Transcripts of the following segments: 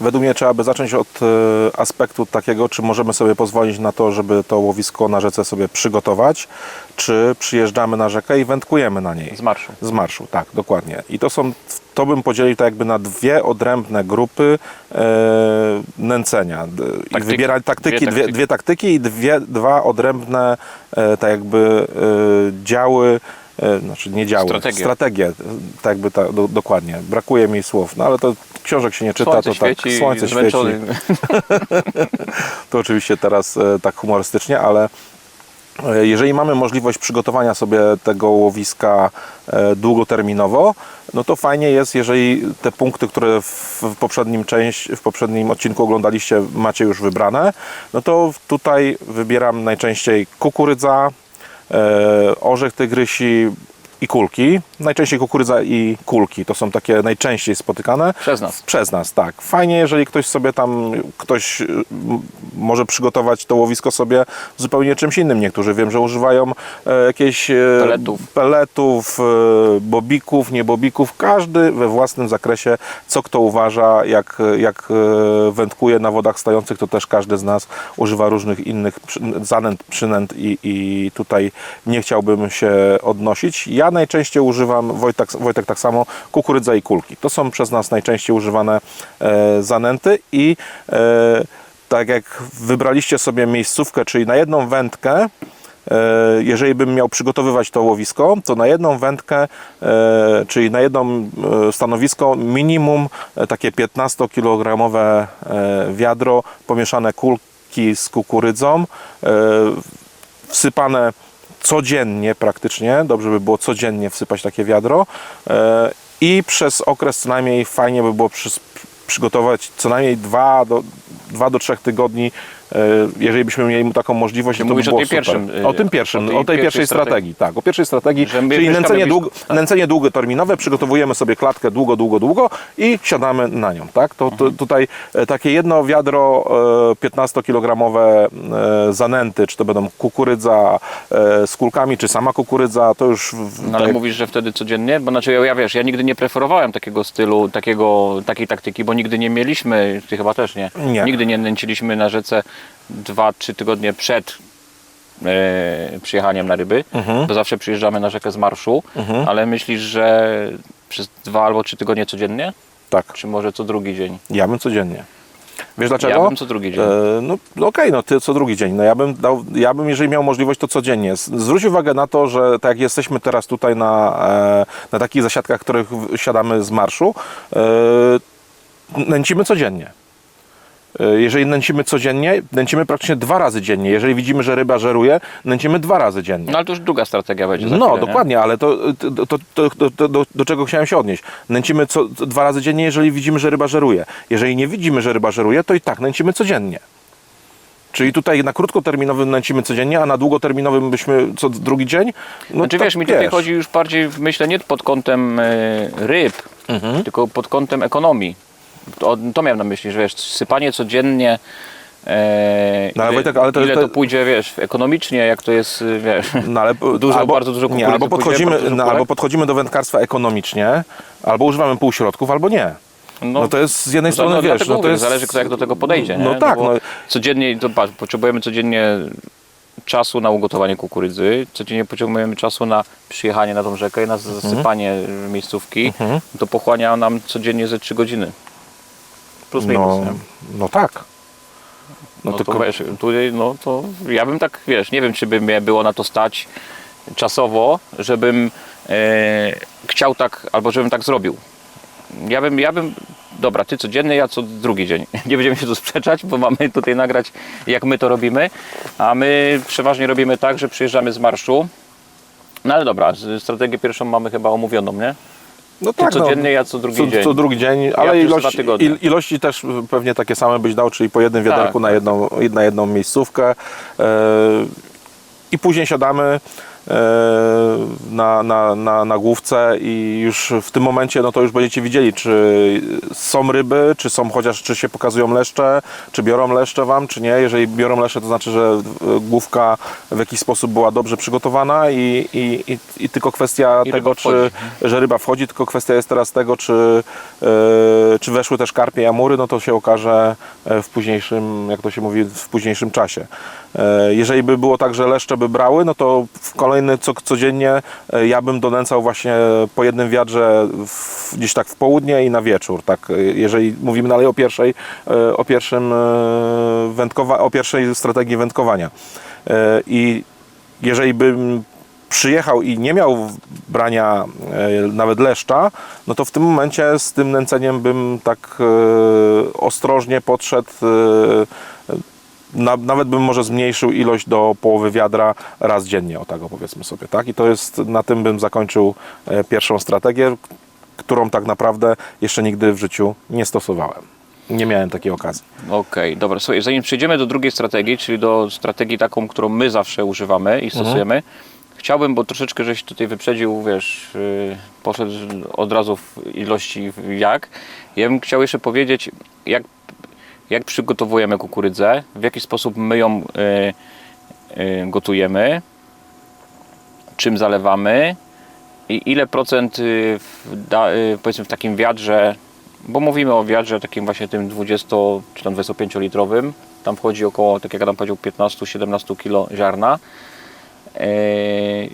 według mnie trzeba by zacząć od e, aspektu takiego, czy możemy sobie pozwolić na to, żeby to łowisko na rzece sobie przygotować, czy przyjeżdżamy na rzekę i wędkujemy na niej. Z marszu. Z marszu, tak, dokładnie. I to są, to bym podzielił tak jakby na dwie odrębne grupy e, nęcenia. I Taktyki. wybierać taktyki, Dwie dwie, taktyki. dwie taktyki i dwie, dwa odrębne e, tak jakby e, działy, e, znaczy nie działy, Strategie. strategie, tak jakby ta, do, dokładnie. Brakuje mi słów, no ale to książek się nie czyta, Słońce to świeci, tak, słońce świeci. zmęczony. To oczywiście teraz e, tak humorystycznie, ale e, jeżeli mamy możliwość przygotowania sobie tego łowiska e, długoterminowo, no to fajnie jest, jeżeli te punkty, które w poprzednim, część, w poprzednim odcinku oglądaliście, macie już wybrane, no to tutaj wybieram najczęściej kukurydza, orzech tygrysi i kulki. Najczęściej kukurydza i kulki to są takie najczęściej spotykane. Przez nas. Przez nas, tak. Fajnie, jeżeli ktoś sobie tam, ktoś y, może przygotować to łowisko sobie zupełnie czymś innym. Niektórzy wiem, że używają e, jakieś e, Peletów. peletów e, bobików, niebobików. Każdy we własnym zakresie, co kto uważa, jak, jak e, wędkuje na wodach stojących, to też każdy z nas używa różnych innych zanęt, przynęt i, i tutaj nie chciałbym się odnosić. Ja najczęściej używam, Wojtek, Wojtek tak samo, kukurydza i kulki. To są przez nas najczęściej używane e, zanęty i e, tak jak wybraliście sobie miejscówkę, czyli na jedną wędkę, e, jeżeli bym miał przygotowywać to łowisko, to na jedną wędkę, e, czyli na jedno e, stanowisko minimum takie 15-kilogramowe e, wiadro, pomieszane kulki z kukurydzą, wsypane codziennie praktycznie, dobrze by było codziennie wsypać takie wiadro e, i przez okres co najmniej fajnie by było przygotować co najmniej 2 do, 2 do 3 tygodni, jeżeli byśmy mieli taką możliwość, to by mówisz o było tej super. pierwszym, y, o tym pierwszym, o tej pierwszej strategii. tak, o pierwszej strategii, Że my czyli mieszkamy nęcenie, blisko- długo, nęcenie długoterminowe, przygotowujemy sobie klatkę długo, długo, długo i siadamy na nią, tak? To, to tutaj e, takie jedno wiadro e, 15-kilogramowe e, zanęty, czy to będą kukurydza e, z kulkami, czy sama kukurydza, to już w, No ale tak- mówisz, że wtedy codziennie? Bo znaczy ja, ja wiesz, ja nigdy nie preferowałem takiego stylu, takiego, takiej taktyki, bo nigdy nie mieliśmy, ty chyba też nie, Nie. nigdy nie nęciliśmy na rzece 2-3 tygodnie przed e, przyjechaniem na ryby, Mhm. bo zawsze przyjeżdżamy na rzekę z marszu, ale myślisz, że przez dwa albo trzy tygodnie codziennie? tak, Czy może co drugi dzień? ja bym codziennie. Wiesz dlaczego? Ja bym co drugi dzień. E, no okej, no ty co drugi dzień. No ja bym dał, ja bym jeżeli miał możliwość, to codziennie. Zwróć uwagę na to, że tak jak jesteśmy teraz tutaj na, e, na takich zasiadkach, których siadamy z marszu, e, nęcimy codziennie. E, Jeżeli nęcimy codziennie, nęcimy praktycznie dwa razy dziennie. Jeżeli widzimy, że ryba żeruje, nęcimy dwa razy dziennie. No ale to już druga strategia będzie No, chwilę, nie? dokładnie, ale to, to, to, to, to, do, do czego chciałem się odnieść? Nęcimy co, dwa razy dziennie, jeżeli widzimy, że ryba żeruje. Jeżeli nie widzimy, że ryba żeruje, to i tak nęcimy codziennie. Czyli tutaj na krótkoterminowym nęcimy codziennie, a na długoterminowym byśmy co drugi dzień. No Znaczy tak wiesz, mi tutaj chodzi już bardziej, myślę, nie pod kątem e, ryb, Mhm. tylko pod kątem ekonomii. To, to miałem na myśli, że wiesz, sypanie codziennie, e, No, ale ile, Wojtek, ale to- ile to- to pójdzie, wiesz, ekonomicznie, jak to jest, wiesz, No, ale, Dużo, bardzo dużo nie, kukurydzy albo pójdzie, podchodzimy, no, albo podchodzimy do wędkarstwa ekonomicznie, albo używamy półśrodków, albo nie. No, to jest z jednej no, strony, no, wiesz, no to jest... zależy kto jak do tego podejdzie, No nie? tak, bo no. Codziennie, to patrz, potrzebujemy codziennie czasu na ugotowanie kukurydzy, codziennie potrzebujemy czasu na przyjechanie na tą rzekę i na Mhm. zasypanie miejscówki, to pochłania nam codziennie ze 3 godziny. Plus minus, No, nie? no tak. No, No tylko, to wiesz, tutaj, no to ja bym tak, wiesz, nie wiem, czy by mnie było na to stać czasowo, żebym e, chciał tak, albo żebym tak zrobił. Ja bym, ja bym, dobra, ty codziennie, ja co drugi dzień. Nie będziemy się tu sprzeczać, bo mamy tutaj nagrać, jak my to robimy, a my przeważnie robimy tak, że przyjeżdżamy z marszu. No ale dobra, strategię pierwszą mamy chyba omówioną, nie? No tak, no. codziennie, ja co drugi co, dzień. co drugi dzień, ale przez ilość, dwa tygodnie. il, ilości też pewnie takie same byś dał, czyli po jednym wiaderku Tak, na, jedną, na jedną miejscówkę. E, I później siadamy. Na, na, na, na główce i już w tym momencie no to już będziecie widzieli, czy są ryby, czy są chociaż, czy się pokazują leszcze, czy biorą leszcze Wam, czy nie. Jeżeli biorą leszcze, to znaczy, że e, główka w jakiś sposób była dobrze przygotowana i, i, i, i tylko kwestia I tego, czy, że ryba wchodzi, tylko kwestia jest teraz tego, czy, e, czy weszły też karpie i amury, no to się okaże e, w późniejszym, jak to się mówi, w późniejszym czasie. E, Jeżeli by było tak, że leszcze by brały, no to w kolejny co, codziennie e, ja bym donęcał właśnie po jednym wiadrze w, gdzieś tak w południe i na wieczór. Tak, E, jeżeli mówimy dalej o pierwszej, e, o pierwszym wędkowa- o pierwszej strategii wędkowania. I jeżeli bym przyjechał i nie miał brania nawet leszcza, no to w tym momencie z tym nęceniem bym tak ostrożnie podszedł. Na, nawet bym może zmniejszył ilość do połowy wiadra raz dziennie, o tak powiedzmy sobie, tak? I to jest, na tym bym zakończył e, pierwszą strategię, którą tak naprawdę jeszcze nigdy w życiu nie stosowałem. Nie miałem takiej okazji. Okej, dobra. Słuchaj, zanim przejdziemy do drugiej strategii, czyli do strategii taką, którą my zawsze używamy i stosujemy, chciałbym, bo troszeczkę żeś tutaj wyprzedził, wiesz, yy, poszedł od razu w ilości jak. Ja bym chciał jeszcze powiedzieć, jak, jak przygotowujemy kukurydzę, w jaki sposób my ją yy, yy, gotujemy, czym zalewamy i ile procent yy, w, da, yy, powiedzmy w takim wiadrze bo mówimy o wiadrze takim właśnie tym 20 czy tam 25 litrowym. Tam wchodzi około, tak jak Adam powiedział, 15-17 kg ziarna. Eee,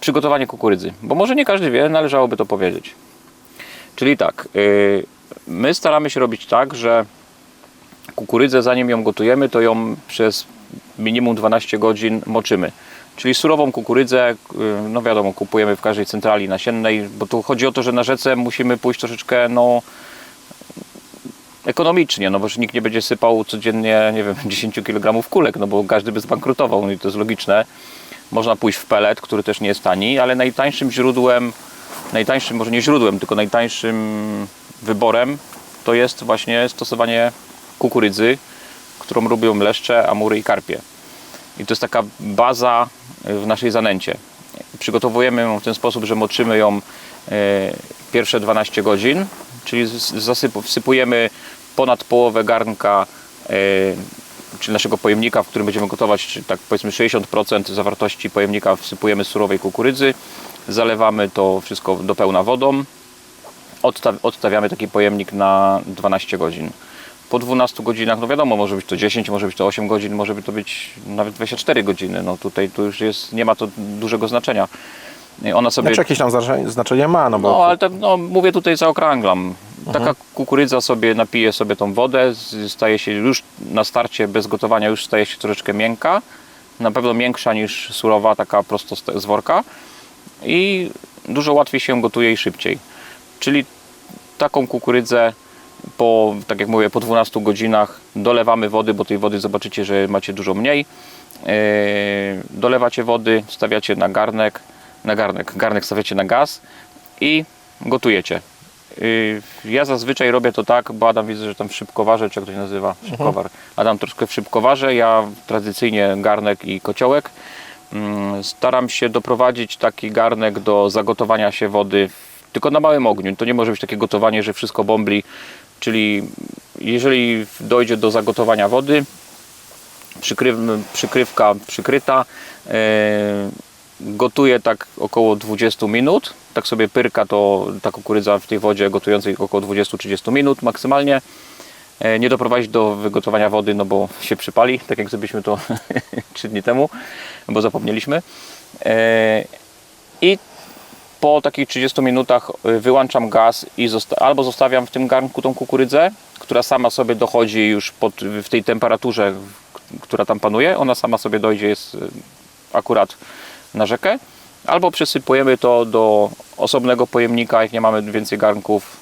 Przygotowanie kukurydzy, bo może nie każdy wie, należałoby to powiedzieć. Czyli tak, yy, my staramy się robić tak, że kukurydzę zanim ją gotujemy, to ją przez minimum 12 godzin moczymy. Czyli surową kukurydzę, yy, no wiadomo, kupujemy w każdej centrali nasiennej, bo tu chodzi o to, że na rzece musimy pójść troszeczkę, no ekonomicznie, no bo nikt nie będzie sypał codziennie, nie wiem, 10 kg kulek, no bo każdy by zbankrutował, no i to jest logiczne. Można pójść w pelet, który też nie jest tani, ale najtańszym źródłem, najtańszym, może nie źródłem, tylko najtańszym wyborem to jest właśnie stosowanie kukurydzy, którą lubią leszcze, amury i karpie. I to jest taka baza w naszej zanęcie. Przygotowujemy ją w ten sposób, że moczymy ją e, pierwsze 12 godzin, czyli wsypujemy ponad połowę garnka, e, czyli naszego pojemnika, w którym będziemy gotować, tak powiedzmy 60% zawartości pojemnika wsypujemy surowej kukurydzy, zalewamy to wszystko do pełna wodą, odsta- odstawiamy taki pojemnik na 12 godzin. Po 12 godzinach, no wiadomo, może być to 10, może być to 8 godzin, może to być nawet 24 godziny. No tutaj to już jest, nie ma to dużego znaczenia. Ona sobie Znaczy jakieś tam znaczenie- ma, no bo no, ale to, no, mówię tutaj zaokrąglam. Taka kukurydza sobie napije sobie tą wodę, staje się już na starcie bez gotowania już staje się troszeczkę miękka. Na pewno miększa niż surowa, taka prosto z worka. I dużo łatwiej się gotuje i szybciej. Czyli taką kukurydzę po, tak jak mówię, po 12 godzinach dolewamy wody, bo tej wody zobaczycie, że macie dużo mniej. Yy, dolewacie wody, stawiacie na garnek, na garnek, garnek stawiacie na gaz i gotujecie. Yy, Ja zazwyczaj robię to tak, bo Adam widzę, że tam szybkowarze, czy jak to się nazywa? Szybkowar. Adam troszkę szybkowarze, ja tradycyjnie garnek i kociołek. Mm, Staram się doprowadzić taki garnek do zagotowania się wody w- tylko na małym ogniu. To nie może być takie gotowanie, że wszystko bombli. Czyli jeżeli dojdzie do zagotowania wody, przykryw, przykrywka przykryta, e, gotuje tak około 20 minut. Tak sobie pyrka to ta kukurydza w tej wodzie gotującej około 20-30 minut maksymalnie. E, Nie doprowadzić do wygotowania wody, no bo się przypali, tak jak zrobiliśmy to 3 dni temu, bo zapomnieliśmy. E, I po takich 30 minutach y, wyłączam gaz i zosta- albo zostawiam w tym garnku tą kukurydzę, która sama sobie dochodzi już pod, w tej temperaturze, która tam panuje, ona sama sobie dojdzie, jest y, akurat na rzekę, albo przesypujemy to do osobnego pojemnika, jak nie mamy więcej garnków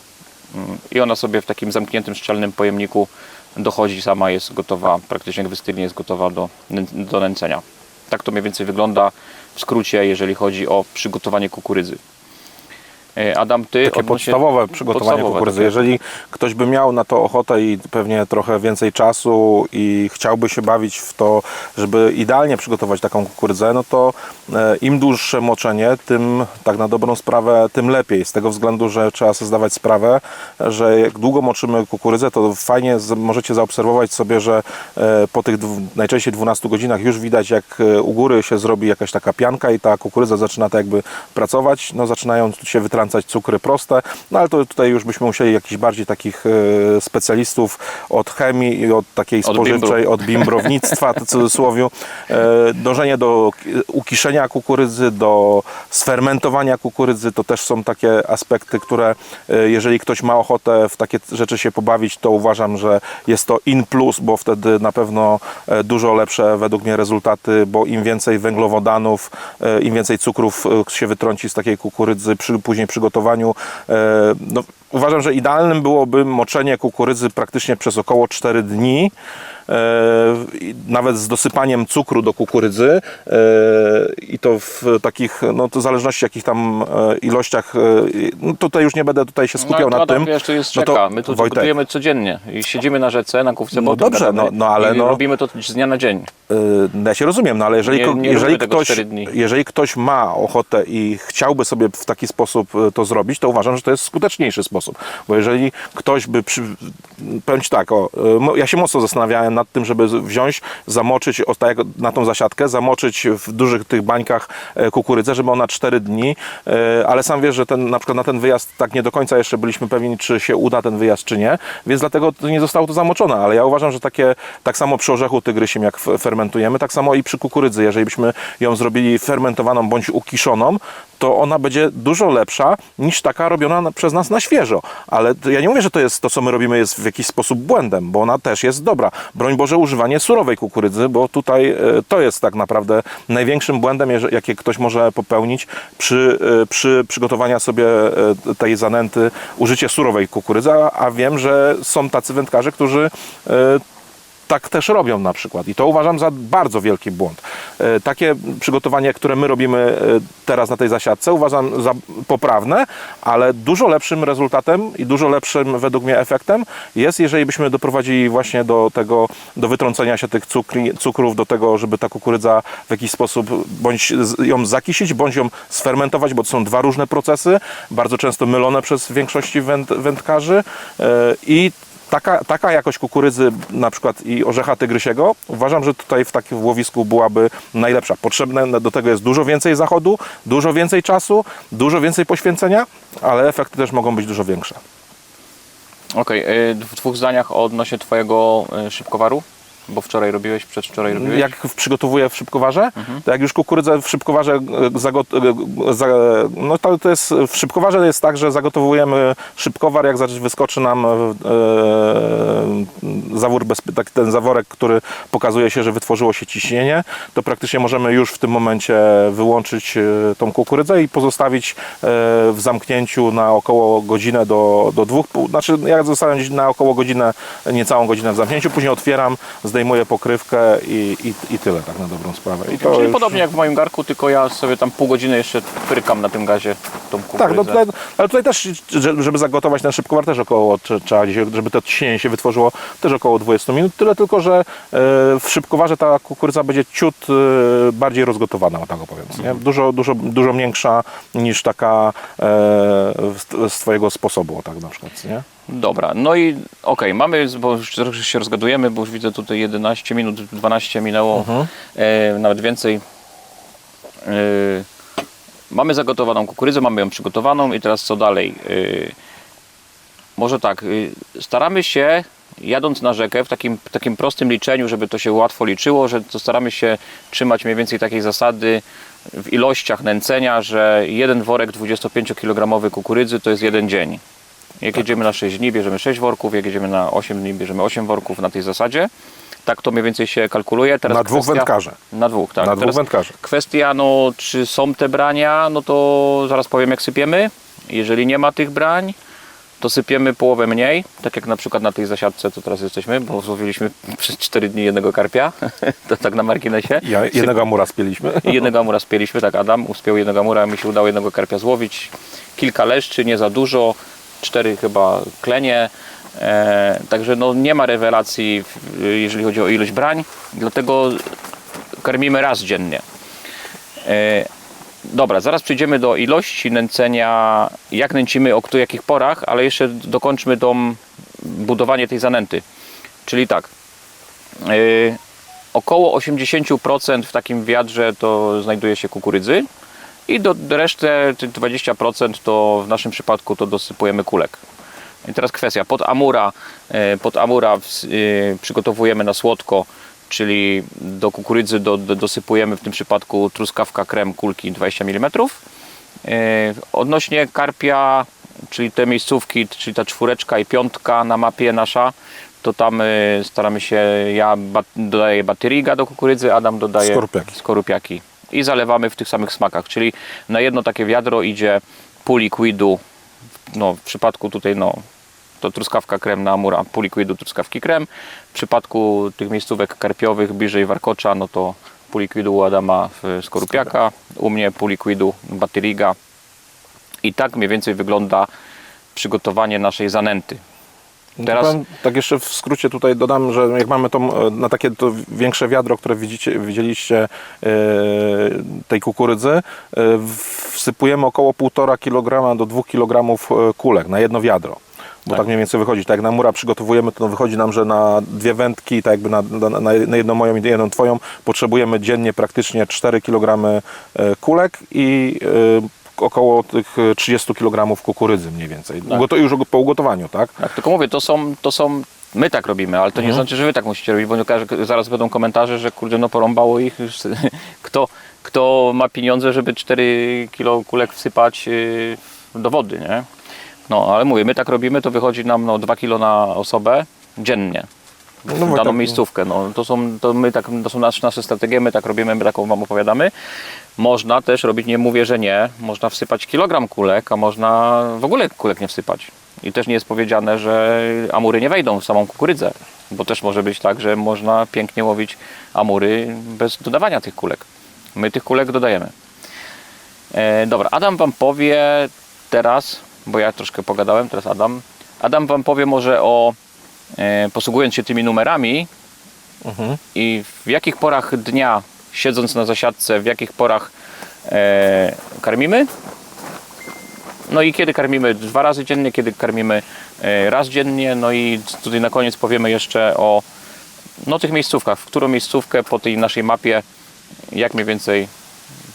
mm, i ona sobie w takim zamkniętym, szczelnym pojemniku dochodzi sama, jest gotowa, praktycznie jak wystygnie, jest gotowa do, do nęcenia. Tak to mniej więcej wygląda w skrócie, jeżeli chodzi o przygotowanie kukurydzy. E, Adam, ty Takie podstawowe przygotowanie podstawowe kukurydzy. takie. Jeżeli ktoś by miał na to ochotę i pewnie trochę więcej czasu i chciałby się bawić w to, żeby idealnie przygotować taką kukurydzę, no to e, im dłuższe moczenie, tym tak na dobrą sprawę, tym lepiej. Z tego względu, że trzeba sobie zdawać sprawę, że jak długo moczymy kukurydzę, to fajnie możecie zaobserwować sobie, że e, po tych najczęściej 12 godzinach już widać, jak u góry się zrobi jakaś taka pianka i ta kukurydza zaczyna tak jakby pracować, no zaczynają się wytrącać cukry proste, no ale to tutaj już byśmy musieli jakichś bardziej takich e, specjalistów od chemii i od takiej Od spożywczej, bimbru. od bimbrownictwa w cudzysłowiu, e, dążenie do ki- ukiszenia kukurydzy, do sfermentowania kukurydzy, to też są takie aspekty, które e, jeżeli ktoś ma ochotę w takie rzeczy się pobawić, to uważam, że jest to in plus, bo wtedy na pewno dużo lepsze według mnie rezultaty, bo im więcej węglowodanów, im więcej cukrów się wytrąci z takiej kukurydzy przy później przygotowaniu. e, No, uważam, że idealnym byłoby moczenie kukurydzy praktycznie przez około 4 dni. E, Nawet z dosypaniem cukru do kukurydzy e, i to w takich, no to w zależności jakich tam e, ilościach, no tutaj już nie będę tutaj się skupiał no, nad Adam, tym. Wiesz, tu jest No to czeka. My tu gotujemy codziennie i siedzimy na rzece, na kówce No dobrze, no- no ale no- robimy to z dnia na dzień. No Ja się rozumiem, no ale jeżeli, Nie- nie jeżeli, ktoś, jeżeli ktoś ma ochotę i chciałby sobie w taki sposób to zrobić, to uważam, że to jest skuteczniejszy sposób. Bo jeżeli ktoś by, przy... powiem Ci tak, o, ja się mocno zastanawiałem nad tym, żeby wziąć, zamoczyć tak na tą zasiadkę, zamoczyć w dużych tych bańkach e, kukurydzę, żeby ona 4 dni, e, ale sam wiesz, że ten, na przykład na ten wyjazd tak nie do końca jeszcze byliśmy pewni, czy się uda ten wyjazd, czy nie, więc dlatego nie zostało to zamoczone, ale ja uważam, że takie, tak samo przy orzechu tygrysiem, jak fermentujemy, tak samo i przy kukurydzy, jeżeli byśmy ją zrobili fermentowaną bądź ukiszoną, to ona będzie dużo lepsza niż taka robiona na- przez nas na świeżo. Ale ja nie mówię, że to jest to, co my robimy, jest w jakiś sposób błędem, bo ona też jest dobra. Broń Boże, używanie surowej kukurydzy, bo tutaj e, to jest tak naprawdę największym błędem, jakie ktoś może popełnić przy, e, przy przygotowaniu sobie e, tej zanęty, użycie surowej kukurydzy, a, wiem, że są tacy wędkarze, którzy tak też robią na przykład i to uważam za bardzo wielki błąd. E, Takie przygotowanie, które my robimy e, teraz na tej zasiadce uważam za poprawne, ale dużo lepszym rezultatem i dużo lepszym według mnie efektem jest, jeżeli byśmy doprowadzili właśnie do tego, do wytrącenia się tych cukri, cukrów, do tego, żeby ta kukurydza w jakiś sposób bądź ją zakisić, bądź ją sfermentować, bo to są dwa różne procesy, bardzo często mylone przez większości węd, wędkarzy e, i taka, taka jakość kukurydzy na przykład i orzecha tygrysiego uważam, że tutaj w takim łowisku byłaby najlepsza. Potrzebne do tego jest dużo więcej zachodu, dużo więcej czasu, dużo więcej poświęcenia, ale efekty też mogą być dużo większe. Okej, y, w dwóch zdaniach odnośnie Twojego y, szybkowaru, bo wczoraj robiłeś, przedwczoraj robiłeś. Jak przygotowuję w szybkowarze, Mhm. to jak już kukurydzę w szybkowarze e, e, za, no to, to jest w szybkowarze jest tak, że zagotowujemy szybkowar, jak wyskoczy nam e, e, zawór bezpie- tak, ten zaworek, który pokazuje się, że wytworzyło się ciśnienie, to praktycznie możemy już w tym momencie wyłączyć tą kukurydzę i pozostawić w zamknięciu na około godzinę do, do dwóch, znaczy ja zostawiam na około godzinę, niecałą godzinę w zamknięciu, później otwieram, zdejmuję pokrywkę i, i, i tyle tak na dobrą sprawę. I to Czyli już- podobnie jak w moim garku, tylko ja sobie tam pół godziny jeszcze frykam na tym gazie tą kukurydzę. Tak, no tutaj, ale tutaj też, że- żeby zagotować ten szybkowar też około, trze- trzeba gdzieś, żeby to ciśnienie się wytworzyło, też około 20 minut. Tyle tylko, że e, w szybkowarze ta kukurydza będzie ciut e, bardziej rozgotowana, o tak opowiem. Nie? Dużo, dużo, dużo miększa niż taka e, z, twojego sposobu, tak na przykład. Nie? Dobra, no i okej, mamy, bo już trochę się rozgadujemy, bo już widzę tutaj 11 minut, 12 minęło, Mhm. e, nawet więcej. E, mamy zagotowaną kukurydzę, mamy ją przygotowaną i teraz co dalej? E, może tak, e, staramy się jadąc na rzekę w takim, takim prostym liczeniu, żeby to się łatwo liczyło, że to staramy się trzymać mniej więcej takiej zasady w ilościach nęcenia, że jeden worek 25-kilogramowy kukurydzy to jest jeden dzień. Jak jedziemy na 6 dni, bierzemy 6 worków, jak jedziemy na 8 dni, bierzemy 8 worków na tej zasadzie. Tak to mniej więcej się kalkuluje. Teraz Na dwóch wędkarzy. Na dwóch, tak. Na dwóch Teraz wędkarzy. Kwestia, no, czy są te brania, no to zaraz powiem jak sypiemy. Jeżeli nie ma tych brań, to sypiemy połowę mniej, tak jak na przykład na tej zasiadce, co teraz jesteśmy, bo złowiliśmy przez 4 dni jednego karpia, to tak na marginesie. Ja, jednego amura spieliśmy. Jednego amura spieliśmy, tak Adam uspiał jednego amura, mi się udało jednego karpia złowić. kilka leszczy, nie za dużo, cztery chyba klenie. E, także no, nie ma rewelacji, jeżeli chodzi o ilość brań, dlatego karmimy raz dziennie. E, Dobra, zaraz przejdziemy do ilości nęcenia, jak nęcimy, o jakich porach, ale jeszcze dokończmy tą budowanie tej zanęty. Czyli tak, yy, około 80% w takim wiadrze to znajduje się kukurydzy i do resztę, tych 20% to w naszym przypadku to dosypujemy kulek. I teraz kwestia, pod amura, e, pod amura e, przygotowujemy na słodko, czyli do kukurydzy do, do, dosypujemy w tym przypadku truskawka krem kulki 20 mm. E, Odnośnie karpia, czyli te miejscówki, czyli ta czwóreczka i piątka na mapie nasza, to tam staramy się, ja dodaję batyriga do kukurydzy, Adam dodaje Skorupiaki. skorupiaki. I zalewamy w tych samych smakach, czyli na jedno takie wiadro idzie pół likwidu, no w przypadku tutaj no to truskawka krem na amura, pół likwidu truskawki krem. W przypadku tych miejscówek karpiowych bliżej warkocza, no to pół likwidu u Adama skorupiaka, u mnie pół likwidu batyriga. I tak mniej więcej wygląda przygotowanie naszej zanęty. Teraz- tak jeszcze w skrócie tutaj dodam, że jak mamy tą, e, na takie to większe wiadro, które widzicie, widzieliście e, tej kukurydzy, e, wsypujemy około 1,5 kg do 2 kg kulek na jedno wiadro. Bo tak. Tak. mniej więcej wychodzi. Tak jak na mura przygotowujemy, to wychodzi nam, że na dwie wędki, tak jakby na, na, na jedną moją i jedną twoją, potrzebujemy dziennie praktycznie 4 kg kulek i około tych 30 kg kukurydzy mniej więcej. Tak. To już po ugotowaniu, tak? Tak, tylko mówię, to są, to są my tak robimy, ale to nie znaczy, że wy tak musicie robić, bo nie zaraz będą komentarze, że kurde, no porąbało ich. Kto, kto ma pieniądze, żeby 4 kilo kulek wsypać yy, do wody, nie? No, ale mówię, my tak robimy, to wychodzi nam no, 2 kilo na osobę dziennie. No, w bo daną tak- miejscówkę. No, to, są, to, my tak, to są nasze, nasze strategie, my tak robimy, my taką Wam opowiadamy. Można też robić, nie mówię, że nie, można wsypać kilogram kulek, a można w ogóle kulek nie wsypać. I też nie jest powiedziane, że amury nie wejdą w samą kukurydzę, bo też może być tak, że można pięknie łowić amury bez dodawania tych kulek. My tych kulek dodajemy. E, dobra, Adam Wam powie teraz, bo ja troszkę pogadałem, teraz Adam. Adam Wam powie może o, e, posługując się tymi numerami Mhm. i w jakich porach dnia, siedząc na zasiadce, w jakich porach e, karmimy. No i kiedy karmimy dwa razy dziennie, kiedy karmimy e, raz dziennie. No i tutaj na koniec powiemy jeszcze o no, tych miejscówkach, w którą miejscówkę po tej naszej mapie, jak mniej więcej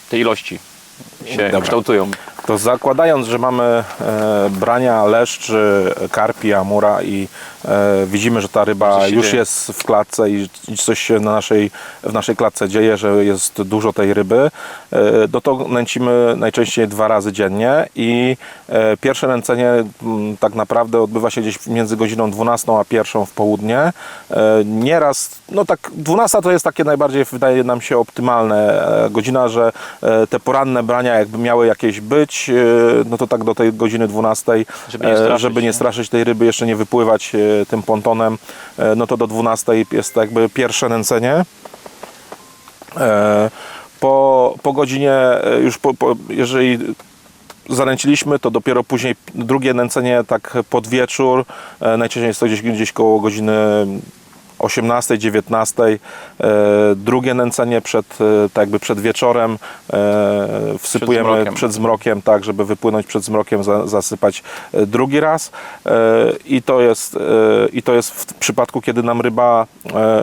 te ilości się Dobra. kształtują. To zakładając, że mamy e, brania leszczy, karpi, amura i e, widzimy, że ta ryba już dzieje. jest w klatce i, coś się na naszej, w naszej klatce dzieje, że jest dużo tej ryby, e, no to nęcimy najczęściej dwa razy dziennie i e, pierwsze nęcenie m, tak naprawdę odbywa się gdzieś między godziną 12 a 1 w południe. E, nieraz, no tak 12 to jest takie najbardziej wydaje nam się optymalne e, godzina, że e, te poranne brania jakby miały jakieś być, e, no to tak do tej godziny 12, Żeby nie e, straszyć, żeby nie straszyć tej ryby, jeszcze nie wypływać e, tym pontonem, no to do 12 jest jakby pierwsze nęcenie. Po, po godzinie już po, po, jeżeli zanęciliśmy, to dopiero później drugie nęcenie tak pod wieczór, najczęściej jest to gdzieś, gdzieś koło godziny 18, 19, e, drugie nęcenie przed, e, tak jakby przed wieczorem, e, wsypujemy zmrokiem. przed zmrokiem, tak, żeby wypłynąć przed zmrokiem, za, zasypać drugi raz i to jest, i to jest w przypadku, kiedy nam ryba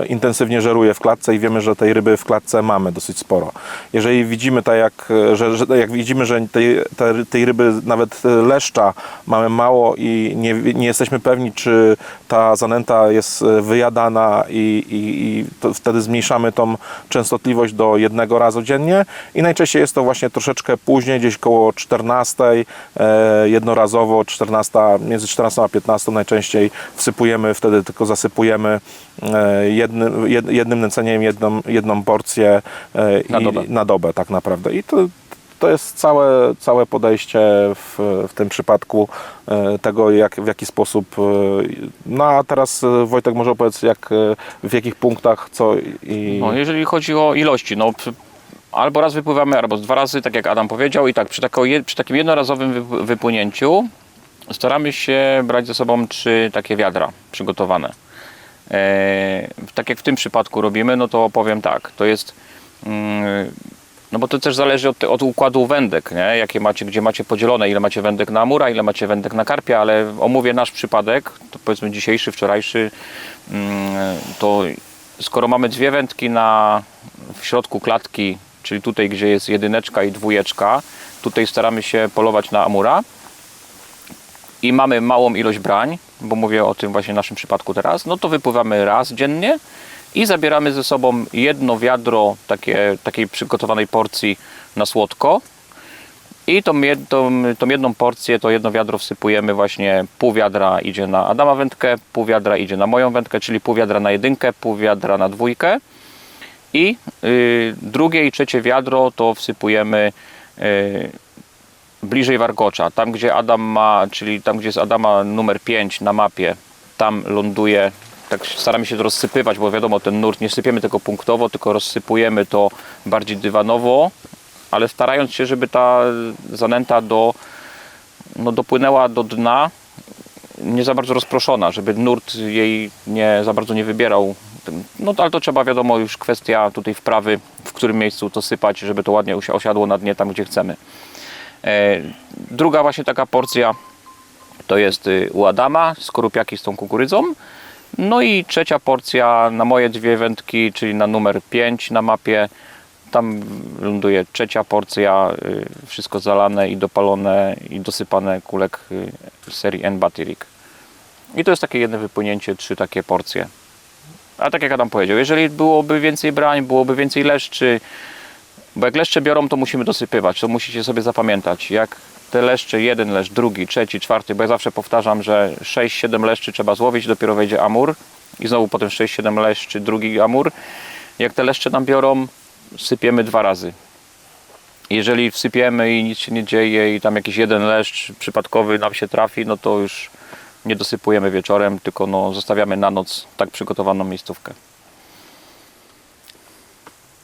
intensywnie żeruje w klatce i wiemy, że tej ryby w klatce mamy dosyć sporo. Jeżeli widzimy tak jak, że, że jak widzimy, że tej, te- tej ryby nawet leszcza mamy mało i nie, nie jesteśmy pewni, czy ta zanęta jest e, i, i, i to wtedy zmniejszamy tą częstotliwość do jednego razu dziennie i najczęściej jest to właśnie troszeczkę później, gdzieś koło 14, e, jednorazowo 14, między 14 a 15 najczęściej wsypujemy, wtedy tylko zasypujemy e, jednym, jed, jednym nęceniem jedną, jedną porcję e, Na i, dobę. na dobę tak naprawdę i to, to jest całe, całe podejście w, w tym przypadku e, tego, jak, w jaki sposób. e, No a teraz e, Wojtek może opowiedz, jak, w jakich punktach, co i. No, jeżeli chodzi o ilości, no albo raz wypływamy, albo dwa razy, tak jak Adam powiedział. I tak, przy, tako, przy takim jednorazowym wyp- wypłynięciu staramy się brać ze sobą trzy takie wiadra przygotowane. Tak jak w tym przypadku robimy, no to powiem tak, to jest mm, no bo to też zależy od, od układu wędek, nie? jakie macie, gdzie macie podzielone, ile macie wędek na amura, ile macie wędek na karpia, ale omówię nasz przypadek, to powiedzmy dzisiejszy, wczorajszy, mm, to skoro mamy dwie wędki na, w środku klatki, czyli tutaj, gdzie jest jedyneczka i dwójeczka, tutaj staramy się polować na amura. I mamy małą ilość brań, bo mówię o tym właśnie naszym przypadku teraz, no to wypływamy raz dziennie i zabieramy ze sobą jedno wiadro takie, takiej przygotowanej porcji na słodko. I tą, jed- tą, tą jedną porcję, to jedno wiadro wsypujemy właśnie, pół wiadra idzie na Adama wędkę, pół wiadra idzie na moją wędkę, czyli pół wiadra na jedynkę, pół wiadra na dwójkę. I y, drugie i trzecie wiadro to wsypujemy y, bliżej wargocza. Tam gdzie Adam ma, czyli tam gdzie jest Adama numer 5 na mapie, tam ląduje. Tak staramy się to rozsypywać, bo wiadomo, ten nurt nie sypiemy tego punktowo, tylko rozsypujemy to bardziej dywanowo, ale starając się, żeby ta zanęta do, no, dopłynęła do dna, nie za bardzo rozproszona, żeby nurt jej nie za bardzo nie wybierał. No ale to trzeba wiadomo już kwestia tutaj wprawy, w którym miejscu to sypać, żeby to ładnie osiadło na dnie tam, gdzie chcemy. E, Druga właśnie taka porcja to jest y, u Adama, skorupiaki z tą kukurydzą. No i trzecia porcja na moje dwie wędki, czyli na numer 5 na mapie. Tam ląduje trzecia porcja, y, wszystko zalane i dopalone i dosypane kulek y, serii N Batirik. I to jest takie jedno wypłynięcie, trzy takie porcje. A tak jak Adam powiedział, jeżeli byłoby więcej brań, byłoby więcej leszczy, bo jak leszcze biorą, to musimy dosypywać. To musicie sobie zapamiętać. Jak te leszcze, jeden leszcz, drugi, trzeci, czwarty, bo ja zawsze powtarzam, że 6-7 leszczy trzeba złowić, dopiero wejdzie amur. I znowu potem 6-7 leszczy, drugi amur. Jak te leszcze nam biorą, sypiemy dwa razy. Jeżeli wsypiemy i nic się nie dzieje i tam jakiś jeden leszcz przypadkowy nam się trafi, no to już nie dosypujemy wieczorem, tylko no, zostawiamy na noc tak przygotowaną miejscówkę.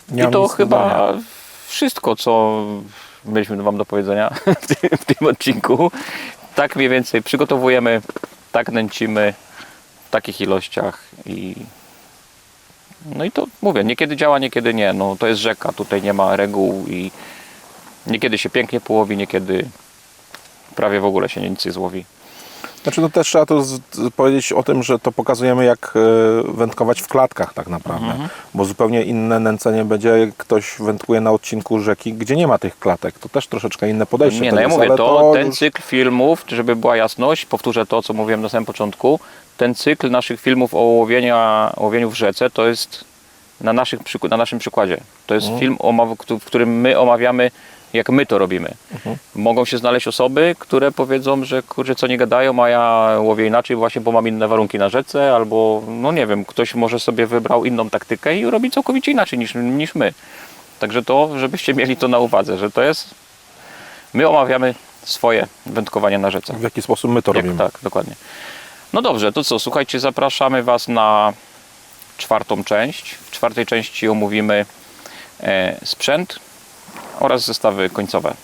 Nie I to chyba dodania. wszystko, co mieliśmy Wam do powiedzenia w tym, odcinku. Tak mniej więcej przygotowujemy, tak nęcimy w takich ilościach i no i to mówię, niekiedy działa, niekiedy nie. No, to jest rzeka, tutaj nie ma reguł i niekiedy się pięknie połowi, niekiedy prawie w ogóle się nic nie złowi. Znaczy no też trzeba to z, z- powiedzieć o tym, że to pokazujemy jak e, wędkować w klatkach tak naprawdę, Mhm. bo zupełnie inne nęcenie będzie jak ktoś wędkuje na odcinku rzeki, gdzie nie ma tych klatek. To też troszeczkę inne podejście. Nie, to no ja jest, mówię, ale to, ten już- cykl filmów, żeby była jasność, powtórzę to, co mówiłem na samym początku, ten cykl naszych filmów o łowienia, o łowieniu w rzece to jest na, naszych, na naszym przykładzie. To jest Mhm. film, w którym my omawiamy, jak my to robimy. Mhm. Mogą się znaleźć osoby, które powiedzą, że kurczę, co nie gadają, a ja łowię inaczej właśnie, bo mam inne warunki na rzece, albo no nie wiem, ktoś może sobie wybrał inną taktykę i robi całkowicie inaczej niż, niż my. Także to, żebyście mieli to na uwadze, że to jest My omawiamy swoje wędkowanie na rzece. w jaki sposób my to Jak, robimy. tak, dokładnie. No dobrze, to co, słuchajcie, zapraszamy Was na czwartą część. W czwartej części omówimy e, sprzęt oraz zestawy końcowe.